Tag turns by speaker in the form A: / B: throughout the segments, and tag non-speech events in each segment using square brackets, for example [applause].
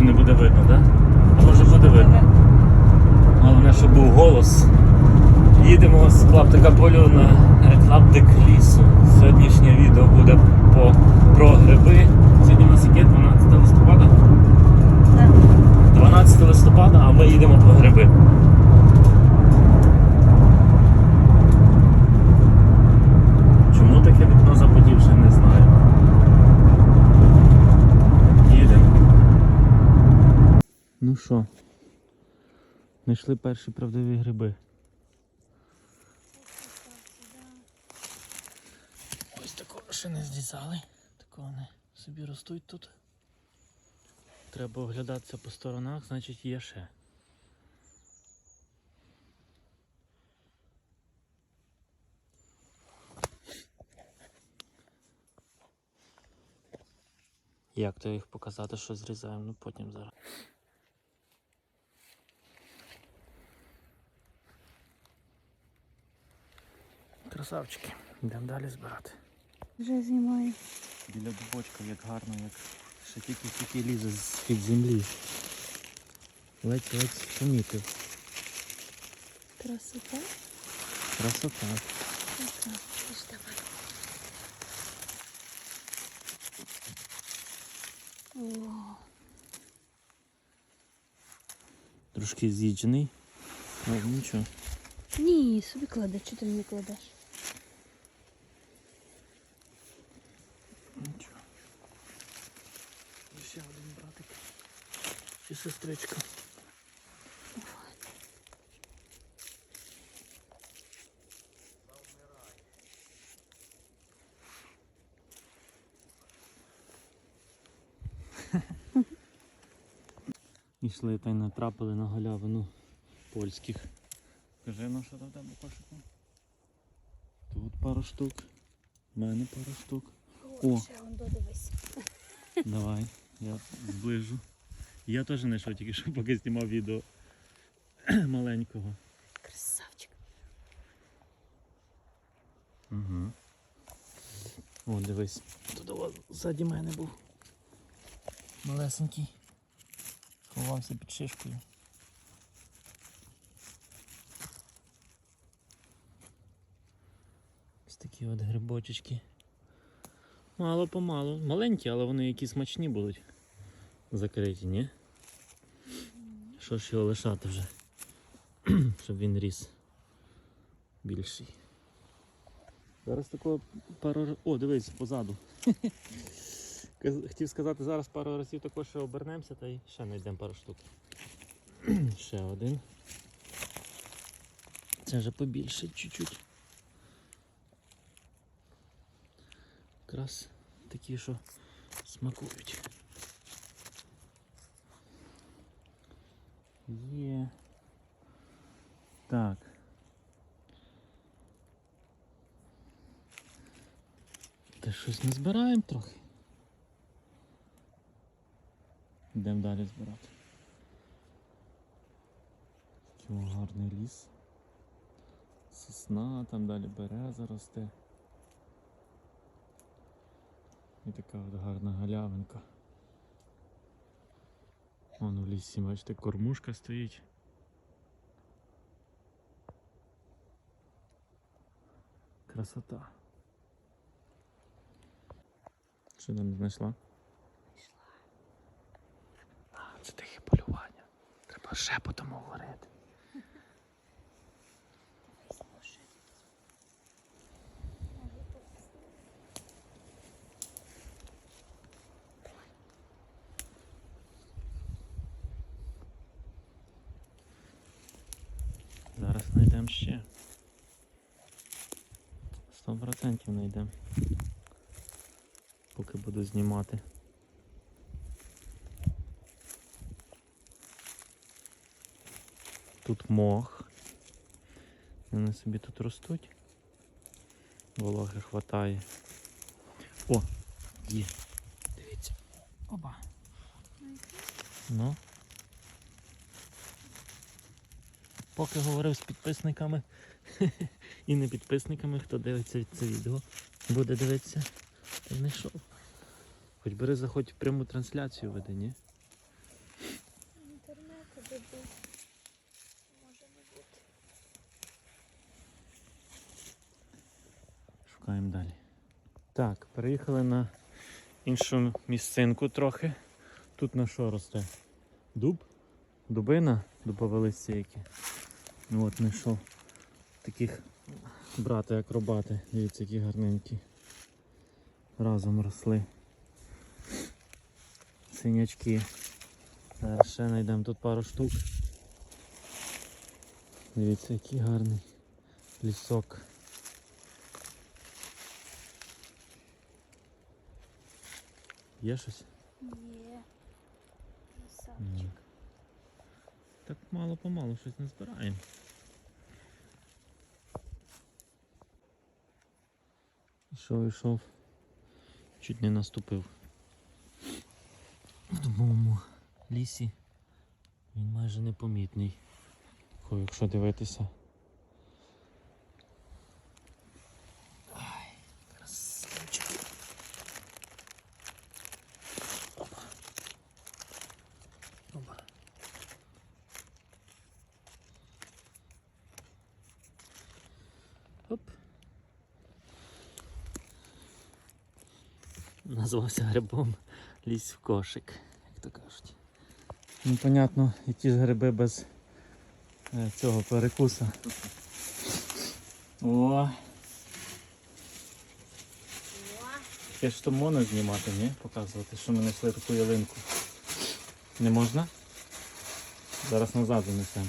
A: що не буде видно, так? Да? А може буде видно. Головне, щоб був голос. Їдемо з клаптика полю на клаптик лісу. Сьогоднішнє відео буде по, про гриби. Сьогодні у нас яке 12 листопада? 12 листопада, а ми їдемо по гриби. Чому таке вікно запотівше, не знаю. Їдемо. Ну що, знайшли перші правдиві гриби. Ось такого ще не зрізали. Такого не собі ростуть тут. Треба оглядатися по сторонах, значить є ще. Як то їх показати, що зрізаємо, ну потім зараз. Красавчики, йдемо далі збирати.
B: Вже знімаю.
A: Біля дубочка як гарно, як ще тільки-тільки лізе з-під землі. Ледь-ледь помітив.
B: Красота.
A: Красота.
B: Така. Ось давай. О,
A: Трошки з'їджений. Ну нічого.
B: ні, собі кладе, чого ти не кладеш?
A: Сестричка. [laughs] Ішли та й натрапили на галявину польських. Кажи, ну що там тебе кошику? Тут пару штук. У мене пару штук. О.
B: ще он додивись.
A: Давай, я зближу. Я теж знайшов тільки що поки знімав відео [clears throat] маленького.
B: Красавчик.
A: Угу. О, дивись. Тут у вас ззаді мене був. Малесенький. Ховався під шишкою. Ось такі от грибочечки. Мало помалу. Маленькі, але вони які смачні будуть. Закриті, ні? Що ж його лишати вже? [clears throat] Щоб він ріс більший. Зараз такого пару О, дивись, позаду. [laughs] Хотів сказати, зараз пару разів також ще обернемося та й ще знайдемо пару штук. [clears throat] ще один. Це вже побільше чуть-чуть. Якраз такі, що смакують. Є. Так. Та щось не збираємо трохи. Йдемо далі збирати. Такий гарний ліс. Сосна, там далі береза росте. І така от гарна галявинка. Вон в лісі, бачите, кормушка стоїть. Красота. Що там знайшла? А, це тихе полювання. Треба шепотом говорити. Зараз знайдемо ще. Сто процентів знайдемо. Поки буду знімати. Тут мох. Вони собі тут ростуть. Вологи хватає. О! Є. Дивіться. Оба. Ну. Поки говорив з підписниками [laughs] і не підписниками, хто дивиться це відео, буде дивитися, та й не йшов. Хоч бери заходь в пряму трансляцію веде, ні? Інтернету дебу. Може не бути. Шукаємо далі. Так, переїхали на іншу місцинку трохи. Тут на що росте? Дуб? Дубина, дубове листя яке. Ну от знайшов таких брати акробати. Дивіться, які гарненькі. Разом росли. Синячки. Зараз ще знайдемо тут пару штук. Дивіться, який гарний лісок. Є щось?
B: Є.
A: Ні. Так мало помалу щось не збираємо. Ішов, йшов, Чуть не наступив. В дубовому лісі він майже непомітний. Якщо дивитися. Назвався грибом лізь в кошик, як то кажуть. Ну, понятно, які ж гриби без е, цього перекуса. О! Я ж то можна знімати, ні? Показувати, що ми знайшли таку ялинку. Не можна? Зараз назад занесемо.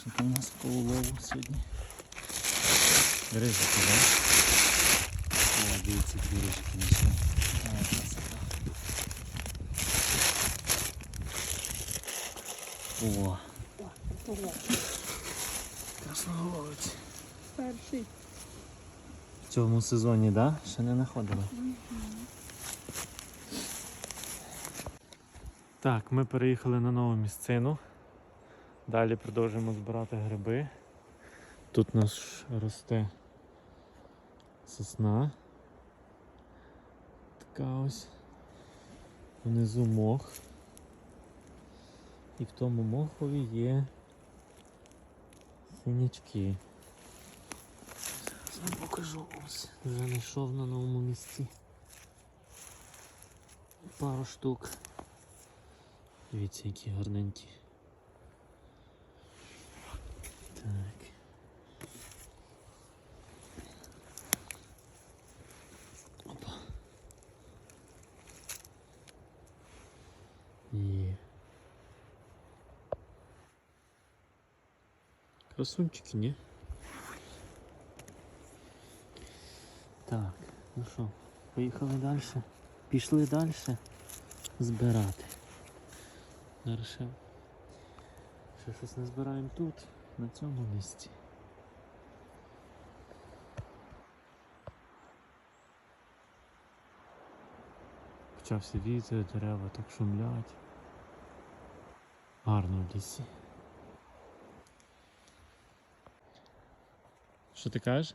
A: Що там у нас по улову сьогодні? Рижики, так? О, дивіться, які рижики знайшли. О, красноголовець.
B: Перший.
A: В цьому сезоні, так? Да? Ще не знаходили. Так, ми переїхали на нову місцину. Далі продовжуємо збирати гриби. Тут у нас росте сосна. Така ось. Внизу мох. І в тому мохові є синячки. Зараз вам покажу ось. Вже знайшов на новому місці. Пару штук. Дивіться, які гарненькі. Красунчики, ні? Так, ну що, поїхали далі. Пішли далі збирати. Зараз ще, ще щось не збираємо тут, на цьому місці. Почався вітер, дерева так шумлять. Гарно в лісі. Що ти кажеш?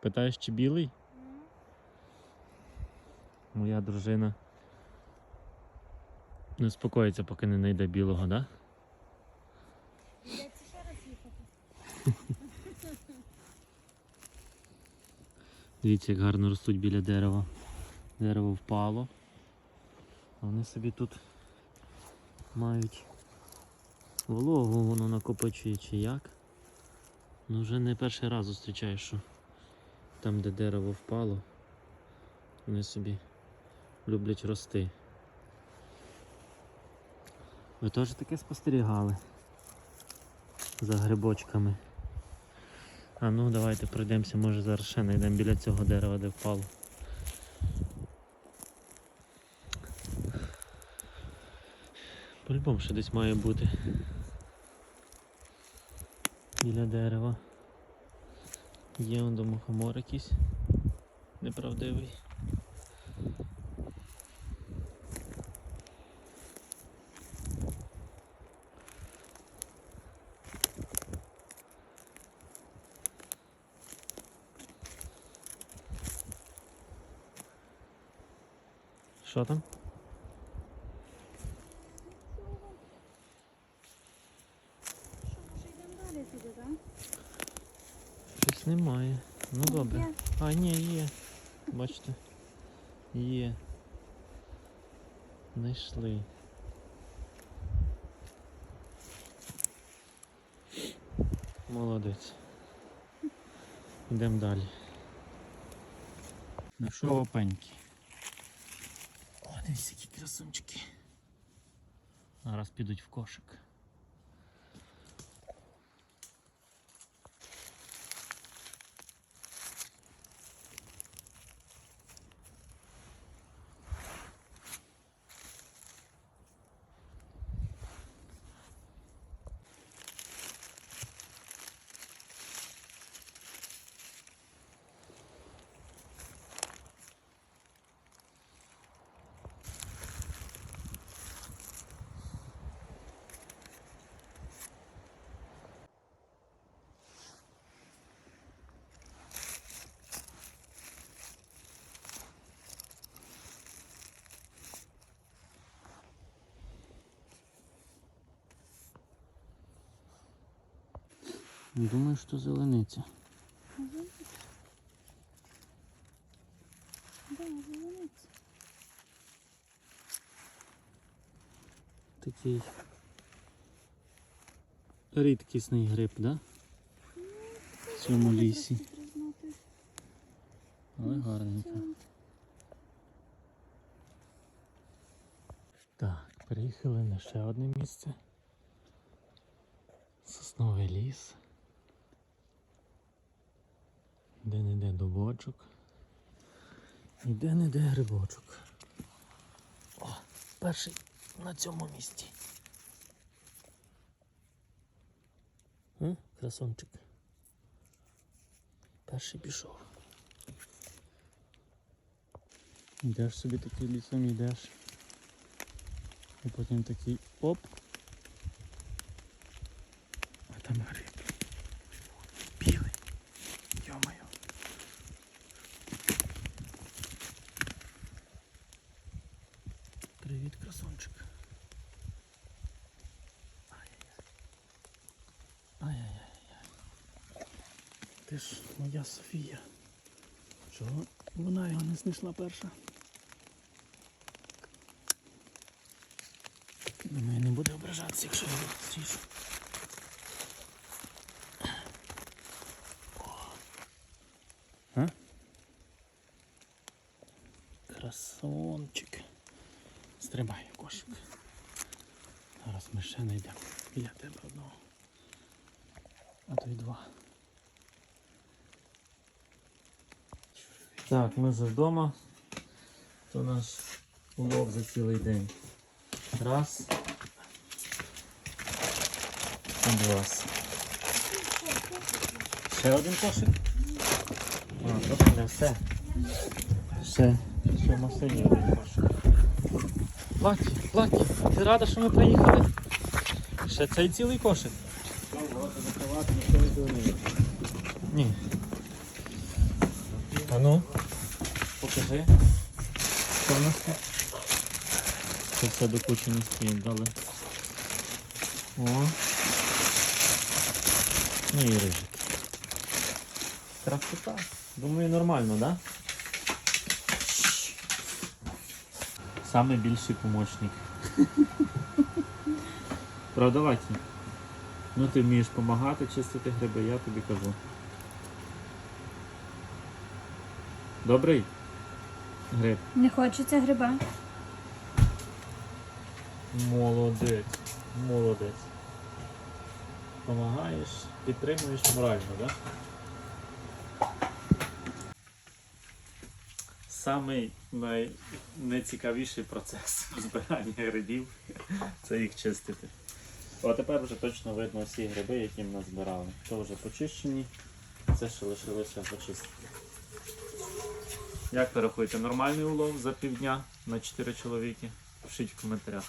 A: Питаєш, чи білий? Моя дружина не успокоїться, поки не знайде білого, да?
B: Йдеться ще раз їхати.
A: Дивіться, як гарно ростуть біля дерева. Дерево впало. Вони собі тут мають вологу, воно накопичує чи як. Ну вже не перший раз зустрічаю, що там, де дерево впало, вони собі люблять рости. Ви теж таке спостерігали за грибочками. А ну давайте пройдемося, може зараз ще знайдемо біля цього дерева, де впало. По-любому ще десь має бути. Біля дерева. Є он до мухомор якийсь неправдивий. Що там?
B: Що, може йдемо далі туди,
A: тебе.
B: Є.
A: А, ні, є. Бачите? Є. Знайшли. Молодець. Йдемо далі. Знайшов опеньки. О, дивись, які красунчики. Зараз підуть в кошик. Думаю, що зелениця.
B: Да, зеленець.
A: Такий рідкісний гриб, да? В цьому лісі. Але гарненько. Так, приїхали на ще одне місце. Сосновий ліс. Де-не-де дубочок. І де-не-де грибочок. О, перший на цьому місці. М? Красончик. Перший пішов. Йдеш собі такий лісом, йдеш. І потім такий оп. А там гриб. Білий. Йо-моє. Привіт, красончик. Ай-яй-яй. Ти ж моя Софія. Чого вона його не знайшла перша? Думаю, не буде ображатися, якщо я. А? Красончик. Стрибай в кошик. Зараз ми ще знайдемо біля тебе одного. А то й два. Так, ми вже вдома. То наш улов за цілий день. Раз. Два. Ще один кошик. А, тобто не все. Ще, ще в машині один кошик. Лакі, Лакі, ти рада, що ми приїхали? Ще цей цілий кошик? Ні. А ну, покажи. Що в нас тут? Це все до кучі не стоїть, дали. О. Ну і рижик. Красота. Думаю, нормально, да? Самий більший помощник. [laughs] Правда, Ваті? Ну ти вмієш допомагати чистити гриби, я тобі кажу. Добрий гриб.
B: Не хочеться гриба.
A: Молодець, молодець. Помагаєш, підтримуєш морально, так? Да? Самий най... найцікавіший процес [laughs] збирання грибів це їх чистити. А тепер вже точно видно всі гриби, які ми назбирали. Це вже почищені, це ще лишилося почистити. Як ви рахуєте, нормальний улов за півдня на 4 чоловіки? Пишіть в коментарях.